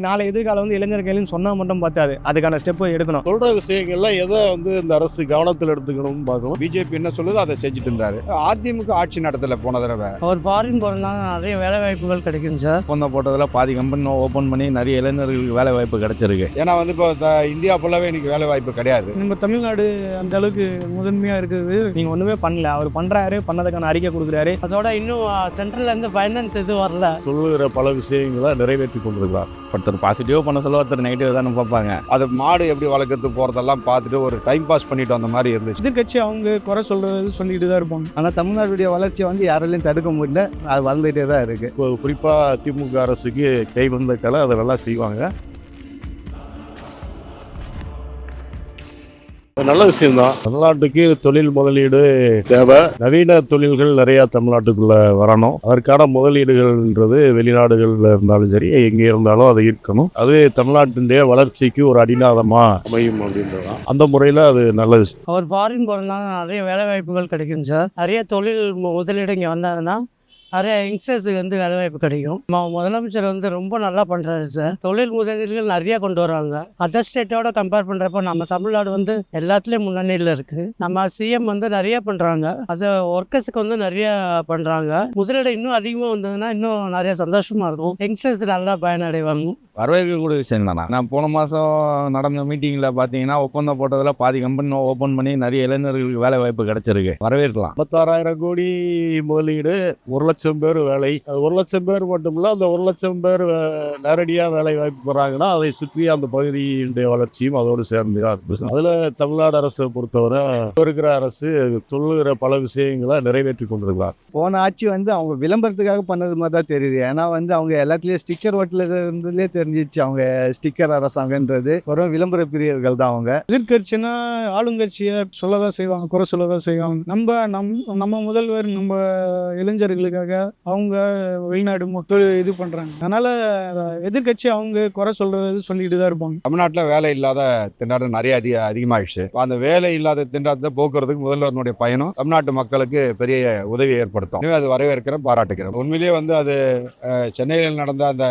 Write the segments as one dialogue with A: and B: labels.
A: நாளை எதிர்காலம் வந்து இளைஞர்கள்னு சொன்னா மட்டும் பார்த்தாது அதுக்கான ஸ்டெப் எடுக்கணும்.
B: சொல்ற விஷயங்கள்ல எதை வந்து இந்த அரசு கவனத்தில் எடுத்துக்கணும்னு பார்க்கணும்.
C: பிஜேபி என்ன சொல்லுதோ அதை செஞ்சுட்டு இருந்தாரு. அதிமுக ஆட்சி நடத்தல போன தடவை.
D: அவர் ஃபாரின் போகிறதுனால நிறைய வேலை வாய்ப்புகள் கிடைக்கும் சார்.
E: ஒப்பந்தம் போட்டதில் பாதி கம்பெனி ஓப்பன் பண்ணி நிறைய இளைஞர்களுக்கு வேலை வாய்ப்பு கிடைச்சிருக்கு.
C: ஏன்னா வந்து இப்போ த- இந்தியா ஃபுல்லாவே இன்னைக்கு வேலை வாய்ப்பு கிடையாது.
A: நம்ம தமிழ்நாடு அந்த அளவுக்கு முதன்மையா இருக்குது. நீங்க ஒண்ணுமே பண்ணல. அவர் பண்றாரு பண்ணதுக்கான அறிக்கை கொடுக்குறாரு.
D: அதோட இன்னும் சென்ட்ரல்ல இருந்து ஃபைனான்ஸ் எதுவும் வரல.
B: சொல்லுகிற பல விஷயங்களை நிறைவேற்றி கொண்டிருக்கிறார்.
E: ஒருத்தர் பாசிட்டிவாக பண்ண சொல்ல ஒருத்தர் நெகட்டிவ் தானே பார்ப்பாங்க.
C: அது மாடு எப்படி வளர்க்கறது போறதெல்லாம் பார்த்துட்டு ஒரு டைம் பாஸ் பண்ணிட்டு வந்த மாதிரி இருந்துச்சு.
A: எதிர்கட்சி அவங்க குறை சொல்றது சொல்லிட்டு தான் இருப்பாங்க.
F: ஆனால் தமிழ்நாட்டுடைய வளர்ச்சியை வந்து யாராலையும் தடுக்க முடியல. அது வளர்ந்துகிட்டே தான் இருக்குது
B: இப்போ குறிப்பாக திமுக அரசுக்கு கை வந்த கலை அதை நல்லா செய்வாங்க. நல்ல விஷயம்தான். தமிழ்நாட்டுக்கு தொழில் முதலீடு தேவை. நவீன தொழில்கள் நிறைய தமிழ்நாட்டுக்குள்ள வரணும். அதற்கான முதலீடுகள்ன்றது வெளிநாடுகள்ல இருந்தாலும் சரி எங்கே இருந்தாலும் அதை ஈர்க்கணும். அது தமிழ்நாட்டினுடைய வளர்ச்சிக்கு ஒரு அடிநாதமா அமையும் அப்படின்றதான் அந்த முறையில் அது நல்ல விஷயம்.
D: அவர் ஃபாரின் போகிறதுனால நிறைய வேலை வாய்ப்புகள் கிடைக்கும் சார். நிறைய தொழில் முதலீடு இங்கே வந்தாங்கன்னா நிறைய யங்ஸ்டர்ஸுக்கு வந்து வேலை வாய்ப்பு கிடைக்கும். ம- முதலமைச்சர் வந்து ரொம்ப நல்லா பண்ணுறாரு சார் தொழில் முதலீடுகள் நிறைய கொண்டு வராங்க. அதர் ஸ்டேட்டோட கம்பேர் பண்ணுறப்போ நம்ம தமிழ்நாடு வந்து எல்லாத்துலேயும் முன்னணியில் இருக்குது நம்ம சிஎம் வந்து நிறைய பண்ணுறாங்க அது ஒர்க்கர்ஸுக்கு வந்து நிறைய பண்ணுறாங்க முதலீடு இன்னும் அதிகமாக வந்ததுன்னா இன்னும் நிறைய சந்தோஷமாக இருக்கும். யங்ஸ்டர்ஸ் நல்லா பயனடைவாங்க.
E: வரவேற்கக்கூடிய விஷயம் தானே நான் போன மாதம் நடந்த மீட்டிங்கில் பார்த்தீங்கன்னா ஒப்பந்தம் போட்டதில் பாதி கம்பெனி ஓப்பன் பண்ணி நிறைய இளைஞர்களுக்கு வேலை வாய்ப்பு கிடைச்சிருக்கு. வரவேற்கலாம்.
B: ஐம்பத்தாறாயிரம் கோடி முதலீடு ஒரு லட்சம் பேர் வேலை. அது ஒரு லட்சம் பேர் மட்டும் இல்ல அந்த ஒரு லட்சம் பேர் வே- நேரடியா வேலை வாய்ப்பு போறாங்கன்னா அதை சுற்றி அந்த பகுதியினுடைய வளர்ச்சியும் அதோடு சேர்ந்து தான் அதுல தமிழ்நாடு அரசை பொறுத்தவரை இருக்கிற அரசு சொல்லுகிற பல விஷயங்களை நிறைவேற்றி கொண்டிருக்கிறார்.
F: போன ஆட்சி வந்து அவங்க விளம்பரத்துக்காக பண்ணது மாதிரி தான் தெரியுது. ஏன்னா வந்து அவங்க எல்லாத்துலேயும் ஸ்டிக்கர் ஓட்டில் இருந்ததுலேயே தெரிஞ்சிச்சு அவங்க ஸ்டிக்கர் அரசாங்கன்றது. வெறும் விளம்பர பிரியர்கள் தான் அவங்க.
A: எதிர்கட்சினா ஆளுங்கட்சியை சொல்லதான் செய்வாங்க குறை சொல்லதான் செய்வாங்க. நம்ம நம் நம்ம முதல்வர் நம்ம இளைஞர்களுக்காக அவங்க வெளிநாடு மக்கள் இது பண்ணுறாங்க அதனால் எதிர்கட்சி அவங்க குறை சொல்கிறது சொல்லிட்டு தான் இருப்பாங்க.
C: தமிழ்நாட்டில் வேலை இல்லாத திண்டாட்டம் நிறைய அதிக அதிகமாயிடுச்சு. இப்போ அந்த வேலை இல்லாத திண்டாட்டத்தை போக்குறதுக்கு முதல்வருடைய பயணம் தமிழ்நாட்டு மக்களுக்கு பெரிய உதவி ஏற்படுத்தும். அது வரவேற்கிறேன் பாராட்டுக்கிறேன். உண்மையிலேயே வந்து அது சென்னையில் நடந்த அந்த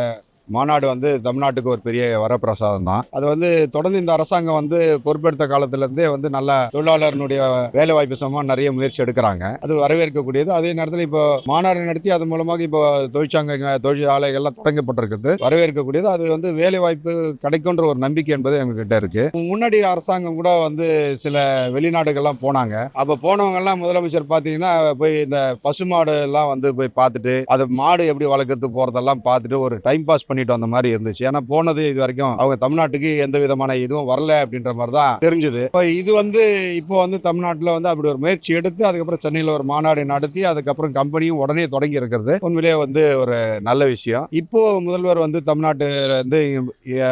C: மாநாடு வந்து தமிழ்நாட்டுக்கு ஒரு பெரிய வரப்பிரசாதம் தான். அது வந்து தொடர்ந்து இந்த அரசாங்கம் வந்து பொறுப்பெடுத்த காலத்திலேருந்தே வந்து நல்ல தொழிலாளர்களுடைய வேலை வாய்ப்பு சமமாக நிறைய முயற்சி எடுக்கிறாங்க. அது வரவேற்கக்கூடியது. அதே நேரத்தில் இப்போ மாநாடு நடத்தி அது மூலமாக இப்போ தொழிற்சங்க தொழிற்சாலைகள்லாம் தொடங்கப்பட்டிருக்குது. வரவேற்கக்கூடியது. அது வந்து வேலை வாய்ப்பு கிடைக்குன்ற ஒரு நம்பிக்கை என்பது எங்ககிட்ட இருக்கு. முன்னாடி அரசாங்கம் கூட வந்து சில வெளிநாடுகள்லாம் போனாங்க. அப்போ போனவங்கெல்லாம் முதலமைச்சர் பார்த்தீங்கன்னா போய் இந்த பசுமாடு எல்லாம் வந்து போய் பார்த்துட்டு அது மாடு எப்படி வளர்க்கறது போறதெல்லாம் பார்த்துட்டு ஒரு டைம் பாஸ் பண்ணிட்டு வந்த மாதிரி இருந்துச்சு. ஏன்னா போனது இது வரைக்கும் அவங்க தமிழ்நாட்டுக்கு எந்த விதமான இதுவும் வரல அப்படின்ற மாதிரி தான் தெரிஞ்சுது. இப்போ இது வந்து இப்போ வந்து தமிழ்நாட்டில் வந்து அப்படி ஒரு முயற்சி எடுத்து அதுக்கப்புறம் சென்னையில் ஒரு மாநாடு நடத்தி அதுக்கப்புறம் கம்பெனியும் உடனே தொடங்கி இருக்கிறது. உண்மையிலேயே வந்து ஒரு நல்ல விஷயம். இப்போ முதல்வர் வந்து தமிழ்நாட்டுல இருந்து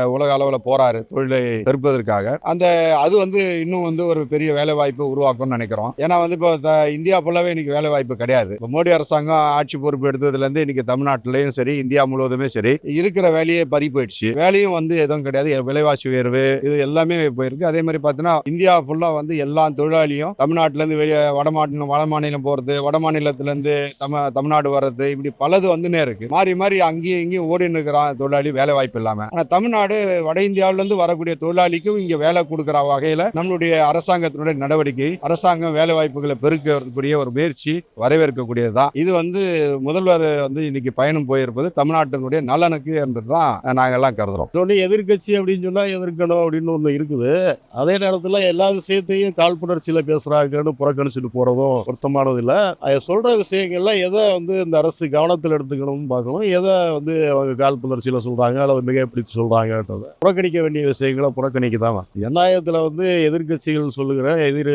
C: உலக அளவில் போறாரு தொழிலை பெருப்பதற்காக. அந்த அது வந்து இன்னும் வந்து ஒரு பெரிய வேலை வாய்ப்பு உருவாக்கும்னு நினைக்கிறோம். ஏன்னா வந்து இப்போ த- இந்தியா ஃபுல்லாகவே இன்னைக்கு வேலை வாய்ப்பு கிடையாது. இப்போ மோடி அரசாங்கம் ஆட்சி பொறுப்பு எடுத்ததுலேருந்து இன்னைக்கு தமிழ்நாட்டிலையும் சரி இந்தியா முழுவதுமே சரி. இருக்கிற வேலையே பறி போயிடுச்சு. வேலையும் வந்து எதுவும் கிடையாது. விலைவாசி உயர்வு இது எல்லாமே போயிருக்கு. அதே மாதிரி பார்த்தீங்கன்னா இந்தியா ஃபுல்லா வந்து எல்லா தொழிலாளியும் தமிழ்நாட்டிலேருந்து வெளியே வட மாநிலம் வட மாநிலம் போகிறது வட மாநிலத்திலேருந்து தம தமிழ்நாடு வர்றது இப்படி பலது வந்துனே இருக்கு. மாறி மாறி அங்கேயும் இங்கேயும் ஓடின்னு இருக்கிறான் தொழிலாளி வேலை வாய்ப்பு இல்லாமல் ஆனால் தமிழ்நாடு வட இந்தியாவிலேருந்து வரக்கூடிய தொழிலாளிக்கும் இங்கே வேலை கொடுக்குற வகையில் நம்மளுடைய அரசாங்கத்தினுடைய நடவடிக்கை அரசாங்கம் வேலை வாய்ப்புகளை பெருக்கக்கூடிய ஒரு முயற்சி வரவேற்கக்கூடியது தான் இது வந்து முதல்வர் வந்து இன்னைக்கு பயணம் போயிருப்பது தமிழ்நாட்டினுடைய நலனுக்கு என்பது தான் நாங்கள் எல்லாம் கருதுறோம்.
B: இன்னொன்று எதிர்க்கட்சி அப்படின்னு சொன்னால் எதிர்க்கணும் அப்படின்னு ஒன்று இருக்குது. அதே நேரத்தில் எல்லா விஷயத்தையும் காழ்ப்புணர்ச்சியில் பேசுகிறாங்கன்னு புறக்கணிச்சுட்டு போகிறதும் பொருத்தமானது இல்லை. அதை சொல்கிற விஷயங்கள்லாம் எதை வந்து இந்த அரசு கவனத்தில் எடுத்துக்கணும்னு பார்க்கணும். எதை வந்து அவங்க காழ்ப்புணர்ச்சியில் சொல்கிறாங்க அல்லது மிகப்பிடித்து சொல்கிறாங்கன்றது புறக்கணிக்க வேண்டிய விஷயங்களை புறக்கணிக்க தான் ஜனநாயகத்தில் வந்து எதிர்கட்சிகள் சொல்லுகிற எதிர்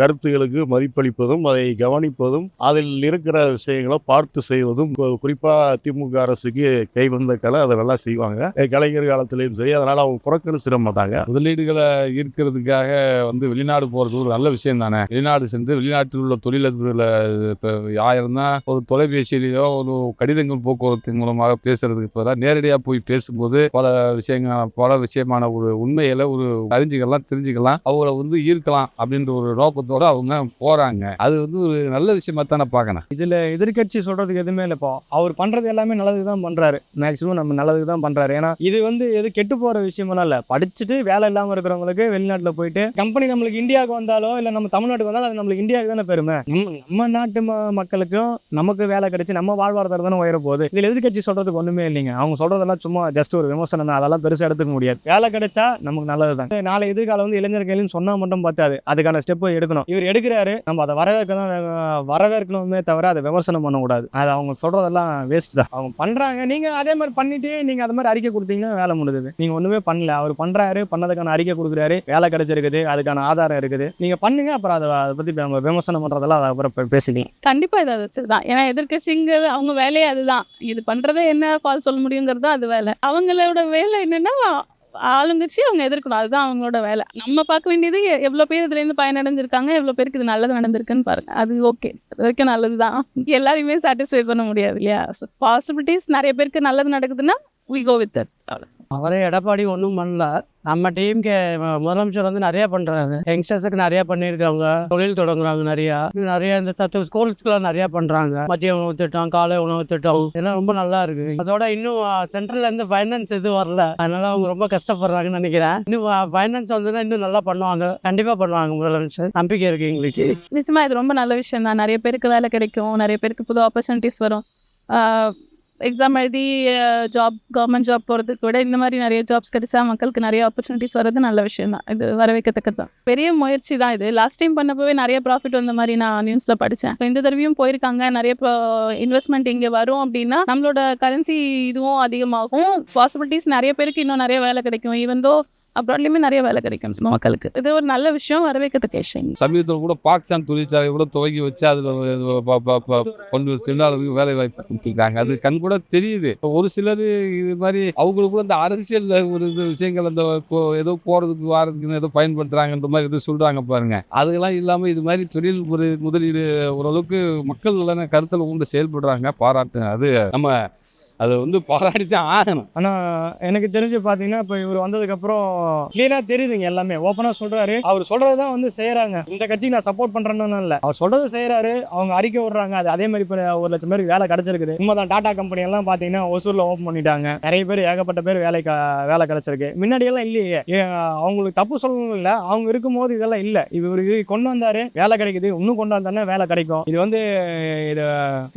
B: கருத்துகளுக்கு மதிப்பளிப்பதும் அதை கவனிப்பதும் அதில் இருக்கிற விஷயங்களை பார்த்து செய்வதும் குறிப்பாக திமுக அரசுக்கு கைவந்த கலை அதை நல்லா செய்வாங்க. கலைஞர் காலத்திலையும் சரி அதனால அவங்க புறக்கணிச்சிட மாட்டாங்க.
G: முதலீடுகளை ஈர்க்கிறதுக்காக வந்து வெளிநாடு போகிறது ஒரு நல்ல விஷயம் தானே? வெளிநாடு சென்று வெளிநாட்டில் உள்ள தொழிலதிபர்களை இப்போ ஆயிரம் தான் ஒரு தொலைபேசியிலேயோ ஒரு கடிதங்கள் போக்குவரத்தின் மூலமாக பேசுறதுக்கு பதிலாக நேரடியாக போய் பேசும்போது பல விஷயங்கள் பல விஷயமான ஒரு உண்மைகளை ஒரு அறிஞ்சிக்கலாம் தெரிஞ்சுக்கலாம் அவங்கள வந்து ஈர்க்கலாம் அப்படின்ற ஒரு நோக்கத்தோட அவங்க போகிறாங்க அது வந்து ஒரு நல்ல விஷயமா தானே பார்க்கணும்.
A: இதுல எதிர்கட்சி சொல்றதுக்கு எதுவுமே இல்லைப்பா அவர் பண்றது எல்லாமே நல்லது தான் பண்றாரு. மேக்சிமம் நம்ம
H: நம்ம நல்லதுக்கு தான் பண்றாரு. ஏன்னா இது வந்து எது கெட்டு போற விஷயமெல்லாம் இல்ல. படிச்சுட்டு வேலை இல்லாம இருக்கிறவங்களுக்கு வெளிநாட்டுல போயிட்டு கம்பெனி நம்மளுக்கு இந்தியாவுக்கு வந்தாலோ இல்ல நம்ம தமிழ்நாட்டுக்கு வந்தாலும் அது நம்மளுக்கு இந்தியாவுக்கு தானே பெருமை. நம்ம நம்ம நாட்டு ம- மக்களுக்கும் நமக்கு வேலை கிடைச்சு நம்ம வாழ்வாதாரம் தானே உயர போகுது. இதுல எதிர்கட்சி சொல்றதுக்கு ஒண்ணுமே இல்லைங்க. அவங்க சொல்றதெல்லாம் சும்மா ஜஸ்ட் ஒரு விமர்சனம் தான். அதெல்லாம் பெருசா எடுத்துக்க முடியாது. வேலை கிடைச்சா நமக்கு நல்லது தான். நாளை எதிர்காலம் வந்து இளைஞர்கள்னு சொன்னா மட்டும் பார்த்தாது அதுக்கான ஸ்டெப் எடுக்கணும். இவர் எடுக்கிறாரு. நம்ம அதை வரவேற்க தான் வரவேற்கணுமே தவிர அதை விமர்சனம் பண்ணக்கூடாது அது அவங்க சொல்றதெல்லாம் வேஸ்ட் தான். அவங்க பண்றாங்க. நீங்க அதே மாதிரி பண்ணி பண்ணிட்டு நீங்க அது மாதிரி அறிக்கை கொடுத்தீங்கன்னா வேலை முடிஞ்சது. நீங்க ஒண்ணுமே பண்ணல. அவர் பண்றாரு பண்ணதுக்கான அறிக்கை கொடுக்குறாரு. வேலை கிடைச்சிருக்குது அதுக்கான ஆதாரம் இருக்குது. நீங்க பண்ணுங்க அப்புறம் அதை அதை பத்தி நம்ம விமர்சனம் பண்றதெல்லாம் அதை அப்புறம் பே- பேசிக்கலாம்.
I: கண்டிப்பா இது அது சரிதான் ஏன்னா எதிர்க்கட்சிங்கிறது அவங்க வேலையே அதுதான். இது பண்றதே என்ன பால் சொல்ல முடியுங்கிறது தான் அது வேலை. அவங்களோட வேலை என்னன்னா ஆளுங்கட்சி அவங்க எதிர்க்கணும். அதுதான் அவங்களோட வேலை. நம்ம பார்க்க வேண்டியது எவ்வளோ பேர் இதுலேருந்து பயனடைஞ்சிருக்காங்க எவ்வளோ பேருக்கு இது நல்லது நடந்திருக்குன்னு பாருங்க. அது ஓகே வரைக்கும் நல்லது தான் எல்லாரையுமே சாட்டிஸ்ஃபை பண்ண முடியாது இல்லையா? ஸோ பாசிபிலிட்டிஸ் நிறைய பேருக்கு நல்லது நடக்குதுன்னா வி கோ வித் தட் அவ்வளோ
D: அவரே எடப்பாடி ஒன்றும் பண்ணல. நம்ம டீமுக்கு முதலமைச்சர் வந்து நிறைய பண்றாங்க யங்ஸ்டர்ஸுக்கு நிறைய பண்ணியிருக்காங்க. தொழில் தொடங்குறாங்க நிறையா. நிறைய இந்த சட்ட ஸ்கூல்ஸ்க்குலாம் நிறைய பண்றாங்க. மதிய உணவு திட்டம் காலை உணவு திட்டம் இதெல்லாம் ரொம்ப நல்லா இருக்கு. அதோட இன்னும் சென்ட்ரல்ல இருந்து ஃபைனான்ஸ் எதுவும் வரல. அதனால அவங்க ரொம்ப கஷ்டப்படுறாங்கன்னு நினைக்கிறேன். இன்னும் ஃபைனான்ஸ் வந்ததுன்னா இன்னும் நல்லா பண்ணுவாங்க. கண்டிப்பா பண்ணுவாங்க முதலமைச்சர். நம்பிக்கை இருக்கு எங்களுக்கு.
I: நிச்சயமா இது ரொம்ப நல்ல விஷயம் தான் நிறைய பேருக்கு வேலை கிடைக்கும். நிறைய பேருக்கு புது ஆப்பர்ச்சுனிட்டிஸ் வரும். எக்ஸாம் எழுதி ஜாப் கவர்மெண்ட் ஜாப் போகிறதுக்கு விட இந்த மாதிரி நிறைய ஜாப்ஸ் கிடைச்சா மக்களுக்கு நிறைய ஆப்பர்ச்சுனிட்டிஸ் வர்றது நல்ல விஷயம் தான் இது வரவேற்கத்தக்கது தான் பெரிய முயற்சி தான் இது. லாஸ்ட் டைம் பண்ணப்பவே நிறைய ப்ராஃபிட் வந்த மாதிரி நான் நியூஸில் படித்தேன் இந்த தடவையும் போயிருக்காங்க. நிறைய இன்வெஸ்ட்மெண்ட் இங்கே வரும் அப்படின்னா நம்மளோட கரன்சி இதுவும் அதிகமாகும். பாசிபிலிட்டிஸ் நிறைய பேருக்கு இன்னும் நிறைய வேலை கிடைக்கும். ஈவன் தோ அப்ராட்லேயுமே நிறைய வேலை கிடைக்கும் மக்களுக்கு. இது ஒரு நல்ல விஷயம் வரவேற்கத்தக்க விஷயம்.
G: சமீபத்தில் கூட பாகிஸ்தான் தொழிற்சாலை கூட துவங்கி வச்சு அதில் கொண்டு தொழிலாளர்களுக்கு வேலை வாய்ப்பு கொடுத்துருக்காங்க. அது கண் கூட தெரியுது. ஒரு சிலர் இது மாதிரி அவங்களுக்கு கூட இந்த அரசியல் ஒரு இது விஷயங்கள் அந்த ஏதோ போகிறதுக்கு வாரதுக்குன்னு ஏதோ பயன்படுத்துகிறாங்கன்ற மாதிரி எதுவும் சொல்கிறாங்க பாருங்க. அதெல்லாம் இல்லாமல் இது மாதிரி தொழில் ஒரு முதலீடு ஓரளவுக்கு மக்கள் கருத்தில் உண்டு செயல்படுறாங்க பாராட்டு அது நம்ம அதை வந்து போராடி தான் ஆகணும்.
H: ஆனா எனக்கு தெரிஞ்சு பாத்தீங்கன்னா இப்போ இவர் வந்ததுக்கப்புறம் க்ளீனாக தெரியுதுங்க எல்லாமே. ஓப்பனா சொல்றாரு. அவர் சொல்றது தான் வந்து செய்யறாங்க இந்த கட்சிக்கு நான் சப்போர்ட் பண்றேன்னு இல்லை. அவர் சொல்றது செய்யறாரு அவங்க அறிக்கை விடுறாங்க. அது அதே மாதிரி இப்போ ஒரு லட்சம் பேருக்கு வேலை கிடைச்சிருக்குது. உண்மைதான் டாடா கம்பெனி எல்லாம் பாத்தீங்கன்னா ஒசூர்ல ஓப்பன் பண்ணிட்டாங்க. நிறைய பேர் ஏகப்பட்ட பேர் வேலை வேலை கிடைச்சிருக்கு. முன்னாடி எல்லாம் இல்லையே. அவங்களுக்கு தப்பு சொல்லணும் இல்லை. அவங்க இருக்கும்போது இதெல்லாம் இல்லை. இவர் கொண்டு வந்தாரு. வேலை கிடைக்குது. இன்னும் கொண்டு வந்தாருன்னா வேலை கிடைக்கும். இது வந்து இதை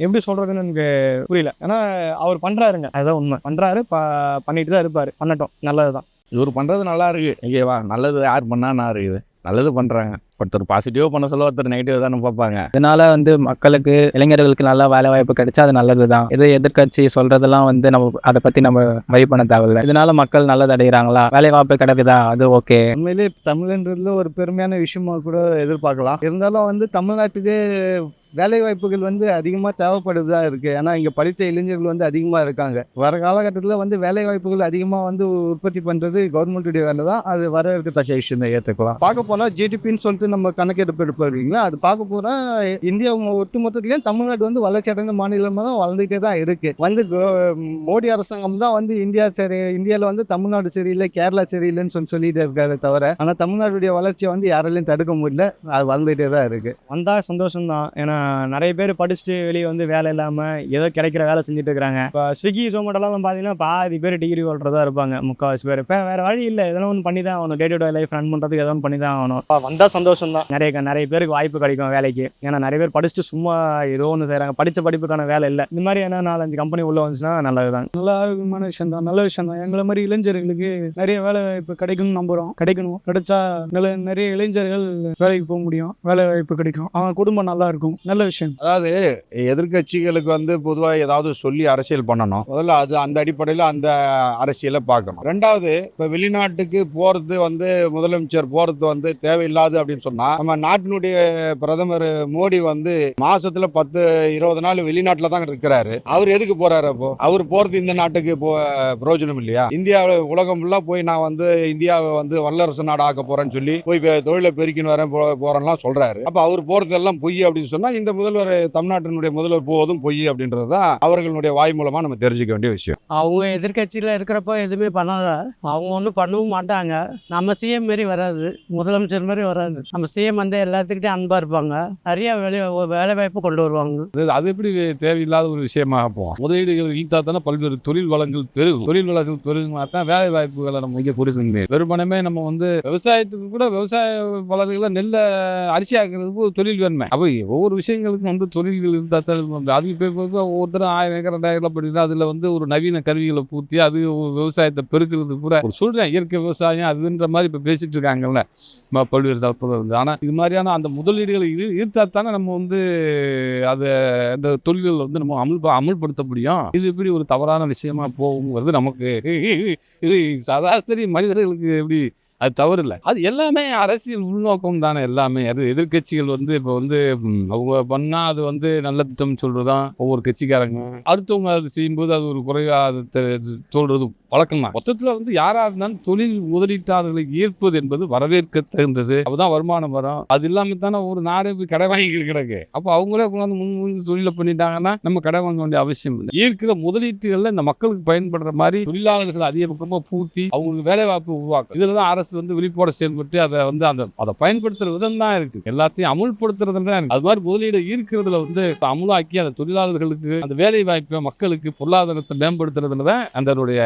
H: எப்படி சொல்றதுன்னு எனக்கு புரியல. ஏன்னா அவர் பண்றாருங்க. அதுதான் உண்மை. பண்றாரு ப- பண்ணிட்டு தான் இருப்பாரு. பண்ணட்டும். நல்லதுதான்.
E: இவர் பண்ணுறது நல்லா இருக்கு. ஓகேவா நல்லது யார் பண்ணா நான் இருக்குது. நல்லது பண்ணுறாங்க ஒருத்தர் பாசிட்டிவாக பண்ண சொல்ல ஒருத்தர் நெகட்டிவ் தானே பார்ப்பாங்க.
J: இதனால வந்து மக்களுக்கு இளைஞர்களுக்கு நல்ல வேலை வாய்ப்பு கிடைச்சா அது நல்லது தான் இது எதிர்க்கட்சி சொல்றதெல்லாம் வந்து நம்ம அதை பத்தி நம்ம வரி பண்ண தேவையில்லை. இதனால மக்கள் நல்லது அடைகிறாங்களா? வேலை வாய்ப்பு கிடைக்குதா? அது ஓகே
F: உண்மையிலே தமிழ்ன்றதுல ஒரு பெருமையான விஷயமா கூட எதிர்பார்க்கலாம். இருந்தாலும் வந்து தமிழ்நாட்டுக்கு வேலைவாய்ப்புகள் வந்து அதிகமாக தேவைப்படுது தான் இருக்குது ஏன்னா இங்கே படித்த இளைஞர்கள் வந்து அதிகமாக இருக்காங்க. வர காலகட்டத்தில் வந்து வேலைவாய்ப்புகள் அதிகமாக வந்து உற்பத்தி பண்ணுறது கவர்மெண்ட்டுடைய வேலை தான். அது வரவேற்கத்தக்க விஷயம் தான் ஏற்றுக்கலாம் பார்க்க போனால் ஜிடிபின்னு சொல்லிட்டு நம்ம கணக்கெடுப்பு எடுப்பீங்களா அது பார்க்க போனால் இந்தியா ஒட்டு மொத்தத்துலேயும் தமிழ்நாடு வந்து வளர்ச்சி அடைந்த மாநிலமாக தான் வளர்ந்துகிட்டே தான் இருக்குது வந்து கோ- மோடி அரசாங்கம் தான் வந்து இந்தியா சரி இந்தியாவில் வந்து தமிழ்நாடு சரியில்லை கேரளா சரியில்லைன்னு சொல்லி சொல்லிட்டு இருக்காரு தவிர ஆனால் தமிழ்நாடுடைய வளர்ச்சியை வந்து யாராலையும் தடுக்க முடியல. அது வளர்ந்துகிட்டே தான் இருக்குது
H: வந்தால் சந்தோஷம் தான் ஏன்னா நிறைய பேர் படிச்சுட்டு வெளியே வந்து வேலை இல்லாம ஏதோ கிடைக்கிற வேலை செஞ்சுட்டு இருக்காங்க இப்போ ஸ்விக்கி ஜொமேட்டோலாம் பார்த்தீங்கன்னா பாதி பேர் டிகிரி ஹோல்டரா இருப்பாங்க. முக்கால்வாசி பேர். இப்போ வேற வழி இல்லை. எதனா ஒன்று பண்ணி தான் ஆகணும். Day to day life run பண்ணுறதுக்கு எதோ ஒன்று பண்ணி தான் ஆகணும். இப்போ வந்தால் சந்தோஷம் தான் நிறைய நிறைய பேருக்கு வாய்ப்பு கிடைக்கும் வேலைக்கு. ஏன்னா நிறைய பேர் படிச்சுட்டு சும்மா ஏதோ ஒன்று செய்கிறாங்க படித்த படிப்புக்கான வேலை இல்லை. இந்த மாதிரி என்ன நாலஞ்சு கம்பெனி உள்ள வந்துச்சுன்னா நல்லது தான்
A: நல்ல ஆரோக்கியமான விஷயம் தான் நல்ல விஷயம் தான் எங்களை மாதிரி இளைஞர்களுக்கு நிறைய வேலை வாய்ப்பு கிடைக்கும்னு நம்புகிறோம் கிடைக்கணும். கிடைச்சா நல்ல நிறைய இளைஞர்கள் வேலைக்கு போக முடியும். வேலை வாய்ப்பு கிடைக்கும். அவங்க குடும்பம் நல்லா இருக்கும். நல்ல விஷயம்.
C: அதாவது எதிர்க்கட்சிகளுக்கு வந்து பொதுவாக ஏதாவது சொல்லி அரசியல் பண்ணணும். முதல்ல அது அந்த அடிப்படையில் அந்த அரசியலை பார்க்கணும். ரெண்டாவது இப்போ வெளிநாட்டுக்கு போகிறது வந்து முதலமைச்சர் போகிறது வந்து தேவையில்லாது அப்படின்னு சொன்னால் நம்ம நாட்டினுடைய பிரதமர் மோடி வந்து மாசத்துல பத்து இருபது நாள் வெளிநாட்டில் தான் இருக்கிறாரு. அவர் எதுக்கு போறாரு அப்போ? அவர் போகிறது இந்த நாட்டுக்கு போ பிரயோஜனம் இல்லையா? இந்தியாவில் உலகம் ஃபுல்லாக போய் நான் வந்து இந்தியாவை வந்து வல்லரசு நாடு ஆக்க போறேன்னு சொல்லி போய் தொழிலை பெருக்கின்னு வரேன் போறேன்லாம் சொல்றாரு. அப்போ அவர் போறதெல்லாம் பொய் அப்படின்னு சொன்னா இந்த முதல்வர் தமிழ்நாட்டினுடைய முதல்வர் போவதும் பொய் அப்படின்றது தான் அவர்களுடைய வாய் மூலமா நம்ம தெரிஞ்சுக்க வேண்டிய விஷயம்.
D: அவங்க எதிர்க்கட்சியில் இருக்கிறப்போ எதுவுமே பண்ணல. அவங்க ஒன்றும் பண்ணவும் மாட்டாங்க. நம்ம சிஎம் மாரி வராது. முதலமைச்சர் மாதிரி வராது. நம்ம சிஎம் வந்து எல்லாத்துக்கிட்டையும் அன்பாக இருப்பாங்க. நிறைய வேலை வேலை வாய்ப்பு கொண்டு வருவாங்க.
G: அது- எப்படி தேவையில்லாத ஒரு விஷயமாக போகும். முதலீடுகள் ஈட்டா தானே பல்வேறு தொழில் வளங்கள் பெருகும். தொழில் வளங்கள் பெருகுமா தான் வேலை வாய்ப்புகளை நம்ம இங்கே முடியும். வெறுமனமே நம்ம வந்து விவசாயத்துக்கு கூட விவசாய வளர்களை நெல்லை அரிசி ஆக்குறதுக்கு ஒரு தொழில் வேணுமே. அப்போ ஒவ்வொரு விஷயங்களுக்கு வந்து தொழில்கள் இருந்தால் தான் இது அது இப்போ ஒவ்வொருத்தரும் ஆயிரம் ஏக்கர் ரெண்டாயிரம் படிக்கிறா அதில் வந்து ஒரு நவீன கருவிகளை பூர்த்தி அது ஒரு விவசாயத்தை பெருக்கிறது கூட ஒரு சொல்கிறேன் இயற்கை விவசாயம் அதுன்ற மாதிரி இப்போ பேசிட்டு இருக்காங்கல்ல பல்வேறு தரப்புல இருந்து ஆனால் இது மாதிரியான அந்த முதலீடுகளை இது ஈர்த்தா தானே நம்ம வந்து அதை அந்த தொழில்கள் வந்து நம்ம அமல் அமல்படுத்த முடியும் இது இப்படி ஒரு தவறான விஷயமா போகுங்கிறது நமக்கு இது சராசரி மனிதர்களுக்கு எப்படி அது தவறு இல்லை அது எல்லாமே அரசியல் உள்நோக்கம் தானே எல்லாமே. அது எதிர்க்கட்சிகள் வந்து இப்போ வந்து அவங்க பண்ணால் அது வந்து நல்ல திட்டம் சொல்கிறதான் ஒவ்வொரு கட்சிக்காரங்க. அடுத்தவங்க அது செய்யும்போது அது ஒரு குறைவாக அது சொல்றது வழக்கம் தான். மொத்தத்தில் வந்து யாராக இருந்தாலும் தொழில் முதலீட்டாளர்களை ஈர்ப்பது என்பது வரவேற்க தகுந்தது அப்பதான் வருமானம் வரும். அது இல்லாமல் தானே ஒரு நாடு போய் கடை வாங்கிக்கிட்டு கிடக்கு. அப்போ அவங்களே கொண்டாந்து முன் முன் தொழிலை பண்ணிட்டாங்கன்னா நம்ம கடை வாங்க வேண்டிய அவசியம் இல்லை. ஈர்க்கிற முதலீட்டுகளில் இந்த மக்களுக்கு பயன்படுற மாதிரி தொழிலாளர்கள் அதிகபட்சமாக பூர்த்தி அவங்களுக்கு வேலை வாய்ப்பு உருவாக்கும். இதில் தான் அரசு வந்து விழிப்போட செயல்பட்டு அதை வந்து அந்த அதை பயன்படுத்துற விதம் தான் இருக்கு. எல்லாத்தையும் அமுல்படுத்துறது தான் அது மாதிரி முதலீடு ஈர்க்கிறதுல வந்து அமுலாக்கி அந்த தொழிலாளர்களுக்கு அந்த வேலை வாய்ப்பை மக்களுக்கு பொருளாதாரத்தை மேம்படுத்துறதுல தான் அதனுடைய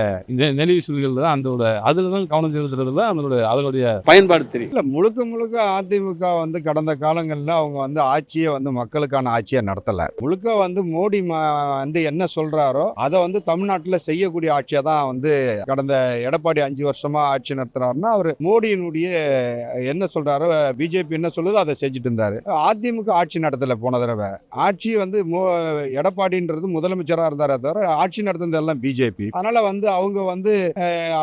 G: நெளிவு தான் அந்த அதில் தான் கவனம் செலுத்துறதுல அதனுடைய அதனுடைய பயன்பாடு தெரியும்
C: இல்ல முழுக்க முழுக்க அதிமுக வந்து கடந்த காலங்களில் அவங்க வந்து ஆட்சியை வந்து மக்களுக்கான ஆட்சியை நடத்தலை. முழுக்க வந்து மோடி வந்து என்ன சொல்றாரோ அதை வந்து தமிழ்நாட்டில் செய்யக்கூடிய ஆட்சியை தான் வந்து கடந்த எடப்பாடி அஞ்சு வருஷமா ஆட்சி நடத்துறாருன்னா அவர் மோடியினுடைய என்ன சொல்கிறாரோ பிஜேபி என்ன சொல்லுதோ அதை செஞ்சுட்டு இருந்தாரு. அதிமுக ஆட்சி நடத்தலை போன தடவை. ஆட்சி வந்து மோ எடப்பாடின்றது முதலமைச்சராக இருந்தாரே தவிர ஆட்சி நடத்தினது எல்லாம் பிஜேபி. அதனால வந்து அவங்க வந்து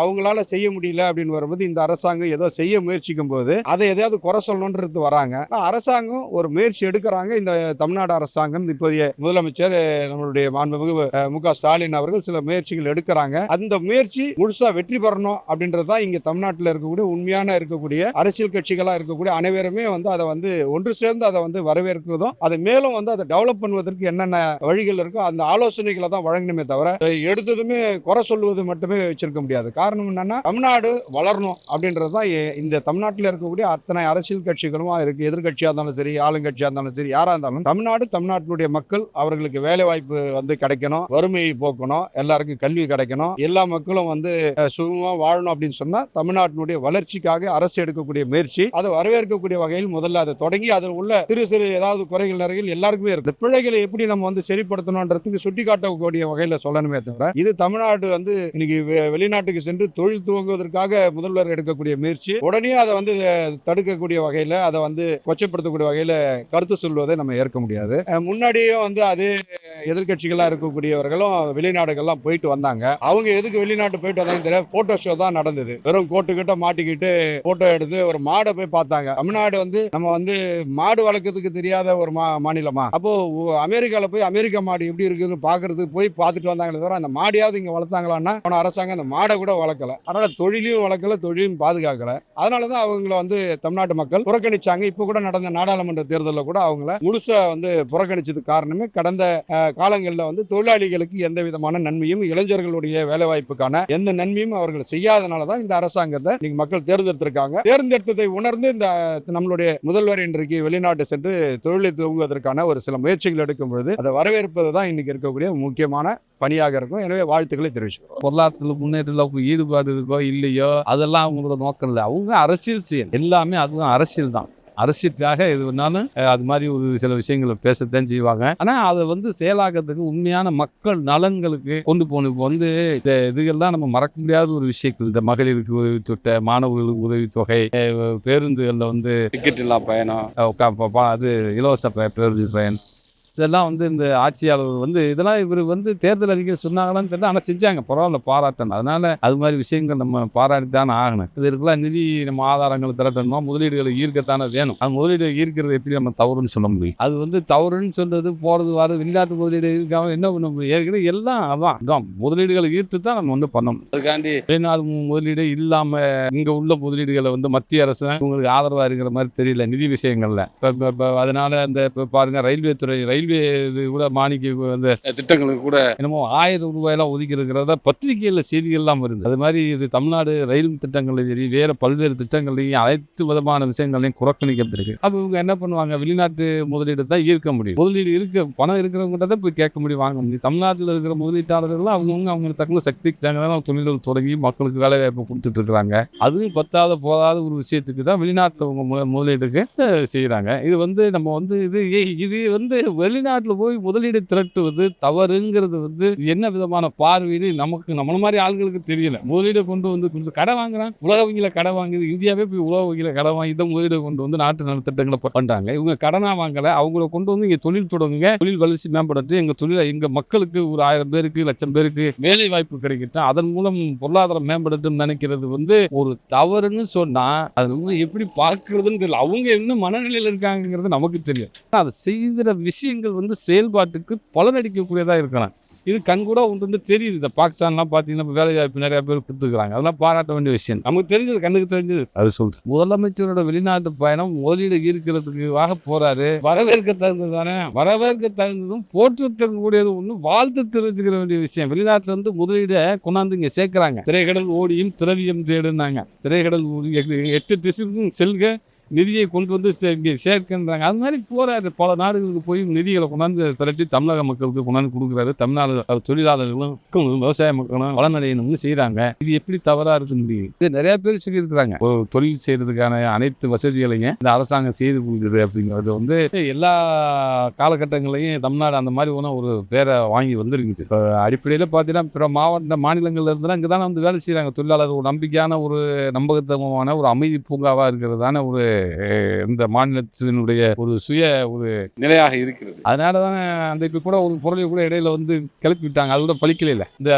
C: அவங்களால செய்ய முடியல அப்படின்னு வரும்போது இந்த அரசாங்கம் ஏதோ செய்ய முயற்சிக்கும் போது அதை எதையாவது குறை சொல்லணுன்றது வராங்க. அரசாங்கம் ஒரு முயற்சி எடுக்கிறாங்க. இந்த தமிழ்நாடு அரசாங்கம் இப்போதைய முதலமைச்சர் நம்மளுடைய மாண்புமிகு மு க ஸ்டாலின் அவர்கள் சில முயற்சிகள் எடுக்கிறாங்க. அந்த முயற்சி முழுசா வெற்றி பெறணும் அப்படின்றது தான் இங்க தமிழ்நாட்டில் இருக்கக்கூடிய உண்மையான இருக்கக்கூடிய அரசியல் கட்சிகளா இருக்கக்கூடிய அனைவருமே வந்து அதை வந்து ஒன்று சேர்ந்து அதை வந்து வரவேற்கிறதும் அதை மேலும் வந்து அதை டெவலப் பண்ணுவதற்கு என்னென்ன வழிகள் இருக்கோ அந்த ஆலோசனைகளை தான் வழங்கணுமே தவிர எடுத்ததுமே குறை சொல்லுவது மட்டுமே வச்சிருக்க முடியாது. காரணம் என்னன்னா தமிழ்நாடு வளரணும் அப்படின்றது தான் இந்த தமிழ்நாட்டில் இருக்கக்கூடிய அத்தனை அரசியல் கட்சிகளும் இருக்கு எதிர்கட்சியாக இருந்தாலும் சரி ஆளுங்கட்சியாக இருந்தாலும் சரி யாராக இருந்தாலும் தமிழ்நாடு தமிழ்நாட்டினுடைய மக்கள் அவர்களுக்கு வேலை வாய்ப்பு வந்து கிடைக்கணும் வறுமையை போக்கணும் எல்லாருக்கும் கல்வி கிடைக்கணும் எல்லா மக்களும் வந்து சுகமாக சுகமா வாழணும் அப்படின்னு சொன்னா தமிழ்நாட்டினுடைய வளர்ச்சிக்காக அரசு எடுக்கக்கூடிய முயற்சி அதை வரவேற்கக்கூடிய வகையில் முதல்ல அதை தொடங்கி அதில் உள்ள சிறு சிறு ஏதாவது குறைகள் நிறைகள் எல்லாருக்குமே இருக்கு. பிழைகளை எப்படி நம்ம வந்து சரிப்படுத்தணுன்றதுக்கு சுட்டிக்காட்டக்கூடிய வகையில் சொல்லணுமே தவிர இது தமிழ்நாடு வந்து இன்னைக்கு வெ- வெளிநாட்டுக்கு சென்று தொழில் துவங்குவதற்காக முதல்வர் எடுக்கக்கூடிய முயற்சி. உடனே அதை வந்து தடுக்கக்கூடிய வகையில் அதை வந்து கொச்சப்படுத்தக்கூடிய வகையில் கருத்து சொல்வதை நம்ம ஏற்க முடியாது. முன்னாடியும் வந்து அதே எதிர்க்கட்சிகளாக இருக்கக்கூடியவர்களும் வெளிநாடுகள்லாம் போயிட்டு வந்தாங்க. அவங்க எதுக்கு வெளிநாட்டு போயிட்டு வந்தாங்க? தெரியாது போட்டோ ஷோ தான் நடந்தது. வெறும் கோட்டுக்கிட்ட கிட்ட மாட்டிக்கிட்டு போட்டோ எடுத்து ஒரு மாடை போய் பார்த்தாங்க. தமிழ்நாடு வந்து நம்ம வந்து மாடு வளர்க்கறதுக்கு தெரியாத ஒரு மா மாநிலமா? அப்போ ஒ- அமெரிக்கால போய் அமெரிக்கா மாடு எப்படி இருக்குன்னு பார்க்கறதுக்கு போய் பார்த்துட்டு வந்தாங்களே தவிர அந்த மாடியாவது இங்க வளர்த்தாங்களான்னா போன அரசாங்கம் அந்த மாடை கூட வளர்க்கல. அதனால தொழிலையும் வளர்க்கல தொழிலையும் பாதுகாக்கல. அதனால தான் அவங்கள வந்து தமிழ்நாட்டு மக்கள் புறக்கணிச்சாங்க. இப்போ கூட நடந்த நாடாளுமன்ற தேர்தலில் கூட அவங்கள முழுசா வந்து புறக்கணிச்சது காரணமே கடந்த காலங்களில் வந்து தொழிலாளிகளுக்கு எந்த விதமான நன்மையும் இளைஞர்களுடைய வேலைவாய்ப்புக்கான எந்த நன்மையும் அவர்கள் செய்யாதனால தான் இந்த அரசாங்கத்தை இன்னைக்கு மக்கள் தேர்ந்தெடுத்திருக்காங்க. தேர்ந்தெடுத்ததை உணர்ந்து இந்த நம்மளுடைய முதல்வர் இன்றைக்கு வெளிநாட்டு சென்று தொழிலை துவங்குவதற்கான ஒரு சில முயற்சிகள் எடுக்கும் பொழுது அதை வரவேற்பது தான் இன்னைக்கு இருக்கக்கூடிய முக்கியமான பணியாக இருக்கும். எனவே வாழ்த்துக்களை தெரிவிச்சுக்கிறோம்.
G: பொருளாதாரத்தில் முன்னேற்றத்தில் ஈடுபாடு இருக்கோ இல்லையோ அதெல்லாம் அவங்களோட நோக்கம் இல்லை. அவங்க அரசியல் செய்யணும். எல்லாமே அதுதான் அரசியல் தான். அரசியலுக்காக வேணாலும் அஹ், அது மாதிரி ஒரு சில விஷயங்களை பேசத்தான் செய்வாங்க. ஆனால் அதை வந்து செயலாக்கிறதுக்கு உண்மையான மக்கள் நலன்களுக்கு கொண்டு போகணும் இப்போ வந்து இந்த இதுகள்லாம் நம்ம மறக்க முடியாத ஒரு விஷயங்கள். இந்த மகளிருக்கு உதவித்தொகை மாணவர்களுக்கு உதவித்தொகை பேருந்துகளில் வந்து டிக்கெட் இல்லா பயணம். அது இலவச பேருந்து பயன் இதெல்லாம் வந்து இந்த ஆட்சியாளர் வந்து இதெல்லாம் இவர் வந்து தேர்தல் அறிக்கை சொன்னாங்களான்னு தெரியல. ஆனால் செஞ்சாங்க. பரவாயில்ல பாராட்டணும். அதனால அது மாதிரி விஷயங்கள் நம்ம பாராட்டி தானே ஆகணும் இதற்கெல்லாம் நிதி நம்ம ஆதாரங்கள் திரட்டணுமா? முதலீடுகளை ஈர்க்கத்தானே வேணும். அது முதலீடு ஈர்க்கிறது எப்படி நம்ம தவறுன்னு சொல்ல முடியும்? அது வந்து தவறுன்னு சொல்றது போறது வர வெளிநாட்டு முதலீடு இருக்காம என்ன பண்ண முடியும்? ஏற்கனவே எல்லாம் அதான். முதலீடுகளை ஈர்த்து தான் நம்ம வந்து பண்ணணும். அதுக்காண்டி வெளிநாடு முதலீடு இல்லாம இங்க உள்ள முதலீடுகளை வந்து மத்திய அரசு தான் உங்களுக்கு ஆதரவா இருக்கிற மாதிரி தெரியல நிதி விஷயங்கள்ல. இப்போ அதனால அந்த பாருங்க ரயில்வே துறை ரயில் ரயில்வே இது கூட மானிக்க அந்த திட்டங்களுக்கு கூட என்னமோ ஆயிரம் ரூபாயெல்லாம் ஒதுக்கி இருக்கிறத பத்திரிகையில் செய்திகள்லாம் வருது. அது மாதிரி இது தமிழ்நாடு ரயில் திட்டங்கள்லையும் சரி வேற பல்வேறு திட்டங்கள்லையும் அனைத்து விதமான விஷயங்களையும் புறக்கணிக்கப்பட்டிருக்கு. அப்போ இவங்க என்ன பண்ணுவாங்க? வெளிநாட்டு முதலீடு தான் ஈர்க்க முடியும். முதலீடு இருக்க பணம் இருக்கிறவங்ககிட்ட தான் போய் கேட்க முடியும் வாங்க முடியும். தமிழ்நாட்டில் இருக்கிற முதலீட்டாளர்கள் அவங்கவுங்க அவங்க தகுந்த சக்திக்கு தகுந்த தொழில்கள் தொடங்கி மக்களுக்கு வேலை வாய்ப்பு கொடுத்துட்டு இருக்கிறாங்க அதுவும் பத்தாத போதாத ஒரு விஷயத்துக்கு தான் வெளிநாட்டில் அவங்க முதலீடுக்கு செய்கிறாங்க இது வந்து நம்ம வந்து இது இது வந்து வெளிநாட்டில் போய் முதலீடு திரட்டுவது தவறுங்கிறது வந்து என்ன விதமான பார்வைன்னு நமக்கு நம்மள மாதிரி ஆளுங்களுக்கு தெரியல. முதலீடு கொண்டு வந்து கொடுத்து கடை வாங்குறான் உலக வங்கியில் கடை வாங்குது இந்தியாவே போய் உலக வங்கியில் கடை வாங்கி தான் முதலீடு கொண்டு வந்து நாட்டு நலத்திட்டங்களை பண்ணுறாங்க இவங்க கடனாக வாங்கலை. அவங்கள கொண்டு வந்து இங்கே தொழில் தொடங்குங்க. தொழில் வளர்ச்சி மேம்படுத்தி. எங்கள் தொழிலை எங்கள் மக்களுக்கு ஒரு ஆயிரம் பேருக்கு லட்சம் பேருக்கு வேலை வாய்ப்பு கிடைக்கட்டும். அதன் மூலம் பொருளாதாரம் மேம்படட்டும் நினைக்கிறது வந்து ஒரு தவறுன்னு சொன்னால் அது வந்து எப்படி பார்க்கறதுன்னு தெரியல. அவங்க இன்னும் மனநிலையில் இருக்காங்கிறது நமக்கு தெரியும் அதை செய்கிற விஷயங்கள் வந்து செயல்பாட்டுக்கு பலனடிக்கக்கூடியதா இருக்கலாம் இது கண்கூட ஒன்று வந்து தெரியுது. இந்த பாகிஸ்தான்லாம் பார்த்தீங்கன்னா வேலை வாய்ப்பு நிறைய பேர் கொடுத்துருக்காங்க அதெல்லாம் பாராட்ட வேண்டிய விஷயம். நமக்கு தெரிஞ்சது கண்ணுக்கு தெரிஞ்சது. அது சொல்றேன். முதலமைச்சரோட வெளிநாட்டு பயணம் முதலீடு ஈர்க்கிறதுக்காக போறாரு. வரவேற்க தகுந்தது தானே? வரவேற்க தகுந்ததும் போற்றத்தக்கக்கூடியது ஒன்று வாழ்த்து தெரிஞ்சுக்கிற வேண்டிய விஷயம். வெளிநாட்டுல இருந்து முதலீடை கொண்டாந்து இங்க சேர்க்கறாங்க. திரைக்கடல் ஓடியும் திரவியம் தேடுனாங்க. திரைக்கடல் எட்டு திசைக்கும் செல்க. நிதியை கொண்டு வந்து சே- இங்கே சேர்க்கின்றாங்க. அது மாதிரி போகிறாரு பல நாடுகளுக்கு போய் நிதிகளை கொண்டாந்து திரட்டி தமிழக மக்களுக்கு கொண்டாந்து கொடுக்குறாரு. தமிழ்நாடு தொழிலாளர்களும் மக்களும், விவசாய மக்களும் வளநடையணும்னு செய்கிறாங்க இது எப்படி தவறாக இருக்க முடியும் இது நிறைய பேர் சொல்லியிருக்கிறாங்க. ஒரு தொழில் செய்கிறதுக்கான அனைத்து வசதிகளையும் இந்த அரசாங்கம் செய்து கொடுக்குது அப்படிங்கிறது வந்து எல்லா காலகட்டங்களையும் தமிழ்நாடு அந்த மாதிரி ஒன்றும் ஒரு பேரை வாங்கி வந்திருக்குது. இப்போ அடிப்படையில் பார்த்தீங்கன்னா பிற மாவட்ட மாநிலங்கள்ல இருந்துலாம் இங்கே தானே வந்து வேலை செய்கிறாங்க தொழிலாளர் ஒரு நம்பிக்கையான ஒரு நம்பகத்தமான ஒரு அமைதி பூங்காவாக இருக்கிறதான ஒரு இந்த மாநிலத்தினுடைய ஒரு சுய ஒரு நிலையாக இருக்கிறது. அதனால தானே அந்த இப்போ கூட ஒரு பொருளை கூட இடையில வந்து கிளப்பி விட்டாங்க அது கூட பழிக்கல இல்ல. இந்த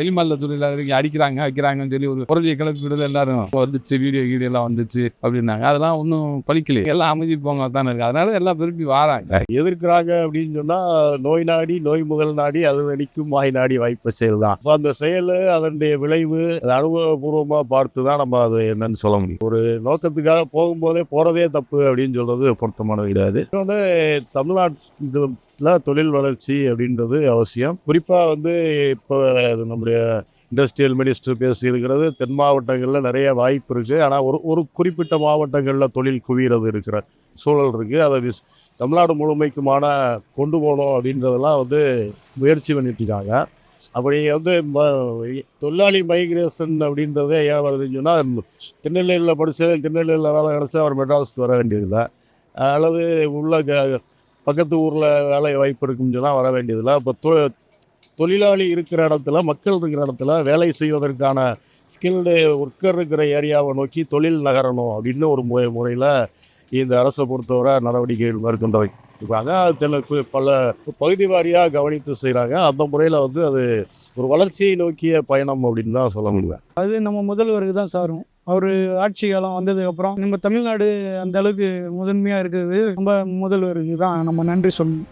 G: வெளிமாநில தொழிலாளர்கள் அடிக்கிறாங்க வைக்கிறாங்கன்னு சொல்லி ஒரு பொருளையை கிளப்பி விடுறது எல்லாரும் வந்துச்சு வீடியோ கீடியோ எல்லாம் வந்துச்சு அப்படின்னாங்க. அதெல்லாம் ஒன்றும் பழிக்கல. எல்லாம் அமைதி போங்க தானே இருக்கு. அதனால எல்லாம் விரும்பி வாராங்க.
B: எதிர்க்கிறாங்க அப்படின்னு சொன்னா நோய் நாடி நோய் முதல் நாடி அது அடிக்கும் வாய் நாடி வாய்ப்பு செயல் தான் அப்போ அந்த செயல் அதனுடைய விளைவு அனுபவபூர்வமாக பார்த்து தான் நம்ம அது என்னன்னு சொல்ல முடியும். ஒரு நோக்கத்துக்காக போகும்போது போகிறதே தப்பு அப்படின்னு சொல்கிறது பொருத்தமானது கிடையாது. இன்னொன்று தமிழ்நாட்டில் தொழில் வளர்ச்சி அப்படின்றது அவசியம். குறிப்பாக வந்து இப்போ நம்முடைய இண்டஸ்ட்ரியல் மினிஸ்டர் பேசியிருக்கிறது தென் மாவட்டங்களில் நிறைய வாய்ப்பு இருக்குது ஆனால் ஒரு ஒரு குறிப்பிட்ட மாவட்டங்களில் தொழில் குவிகிறது இருக்கிற சூழல் இருக்குது அதை விஸ் தமிழ்நாடு முழுமைக்குமான கொண்டு போகணும் அப்படின்றதெல்லாம் வந்து முயற்சி பண்ணிட்டு இருக்காங்க. அப்படி வந்து ம- தொழிலாளி மைக்ரேஷன் அப்படின்றதே ஏன் வருதுன்னு சொன்னால் திருநெல்வேலியில் படித்தது திருநெல்வேலியில் வேலை கிடச்சா அவர் மெட்ராஸ்க்கு வர வேண்டியதில்லை. அல்லது உள்ள பக்கத்து ஊரில் வேலை வாய்ப்பு இருக்குன்னு சொன்னால் வர வேண்டியதில்லை. இப்போ தொ தொழிலாளி இருக்கிற இடத்துல மக்கள் இருக்கிற இடத்துல வேலை செய்வதற்கான ஸ்கில்டு ஒர்க்கர் இருக்கிற ஏரியாவை நோக்கி தொழில் நகரணும் அப்படின்னு ஒரு முறையில் இந்த அரசை பொறுத்தவரை நடவடிக்கைகள் மேற்கொண்டவை. இருக்காங்க. அது தெல- பல பகுதி வாரியாக கவனித்து செய்கிறாங்க அந்த முறையில் வந்து அது ஒரு வளர்ச்சியை நோக்கிய பயணம் அப்படின்னு தான் சொல்ல முடியும்.
A: அது நம்ம முதல்வருக்கு தான் சாரும். அவர் ஆட்சி காலம் வந்ததுக்கப்புறம் நம்ம தமிழ்நாடு அந்த அளவுக்கு முதன்மையாக இருக்கிறது நம்ம முதல்வருக்கு தான். நம்ம நன்றி சொல்லணும்.